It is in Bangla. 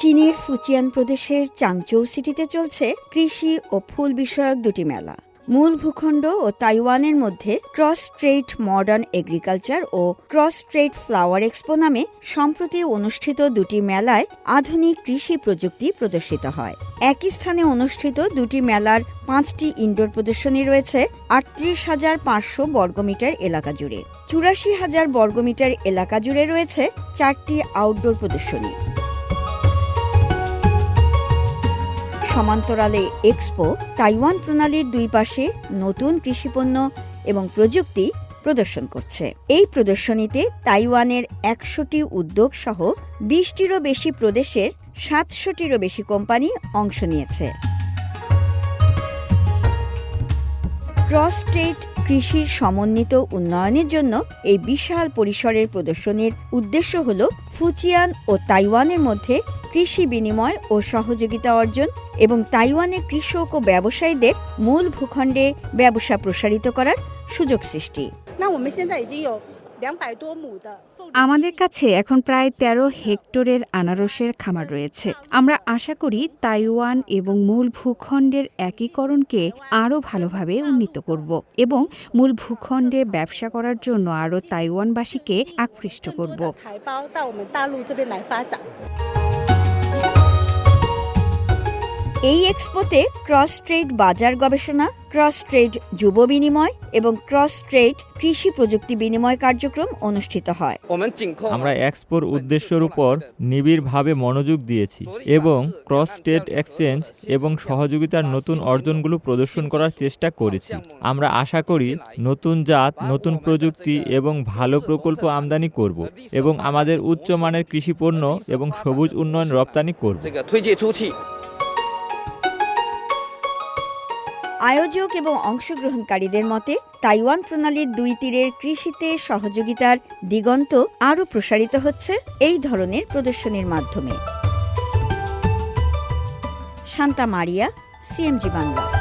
চীনের ফুচিয়ান প্রদেশের চাংচৌ সিটিতে চলছে কৃষি ও ফুল বিষয়ক দুটি মেলা। মূল ভূখণ্ড ও তাইওয়ানের মধ্যে ক্রস স্ট্রেট মডার্ন এগ্রিকালচার ও ক্রস স্ট্রেট ফ্লাওয়ার এক্সপো নামে সম্প্রতি অনুষ্ঠিত দুটি মেলায় আধুনিক কৃষি প্রযুক্তি প্রদর্শিত হয়। একই স্থানে অনুষ্ঠিত দুটি মেলার পাঁচটি ইনডোর প্রদর্শনী রয়েছে আটত্রিশ হাজার পাঁচশো বর্গমিটার এলাকা জুড়ে। চুরাশি হাজার বর্গমিটার এলাকা জুড়ে রয়েছে চারটি আউটডোর প্রদর্শনী। সমান্তরালে এক্সপো তাইওয়ান প্রণালীর দুই পাশে নতুন কৃষিপণ্য এবং প্রযুক্তি প্রদর্শন করছে। এই প্রদর্শনীতে তাইওয়ানের একশোটি উদ্যোগ সহ বিশটিরও বেশি প্রদেশের সাতশোটিরও বেশি কোম্পানি অংশ নিয়েছে। ক্রস স্টেট কৃষির সমন্বিত উন্নয়নের জন্য এই বিশাল পরিসরের প্রদর্শনীর উদ্দেশ্য হল ফুচিয়ান ও তাইওয়ানের মধ্যে কৃষি বিনিময় ও সহযোগিতা অর্জন এবং তাইওয়ানের কৃষক ও ব্যবসায়ীদের মূল ভূখণ্ডে ব্যবসা প্রসারিত করার সুযোগ সৃষ্টি 那我们现在已经有两百多亩的凤梨 আমাদের কাছে এখন প্রায় ১৩ হেক্টরের আনারসের খামার রয়েছে। আমরা আশা করি তাইওয়ান এবং মূল ভূখণ্ডের একীকরণকে আরও ভালোভাবে উন্নীত করব এবং মূল ভূখণ্ডে ব্যবসা করার জন্য আরও তাইওয়ানবাসীকে আকৃষ্ট করব। এই এক্সপোতে ক্রস ট্রেড বাজার গবেষণা, ক্রস ট্রেড যুব বিনিময় এবং ক্রস ট্রেড কৃষি প্রযুক্তি বিনিময় কার্যক্রম অনুষ্ঠিত হয়। আমরা এক্সপোর উদ্দেশ্যের উপর নিবিড়ভাবে মনোযোগ দিয়েছি এবং ক্রস স্টেট এক্সচেঞ্জ এবং সহযোগিতার নতুন অর্জনগুলো প্রদর্শন করার চেষ্টা করেছি। আমরা আশা করি নতুন জাত, নতুন প্রযুক্তি এবং ভালো প্রকল্প আমদানি করব এবং আমাদের উচ্চমানের কৃষি পণ্য এবং সবুজ উন্নয়ন রপ্তানি করব। আয়োজক এবং অংশগ্রহণকারীদের মতে, তাইওয়ান প্রণালীর দুই তীরের কৃষিতে সহযোগিতার দিগন্ত আরও প্রসারিত হচ্ছে এই ধরনের প্রদর্শনীর মাধ্যমে। শান্তা মারিয়া সিএমজি বাংলা।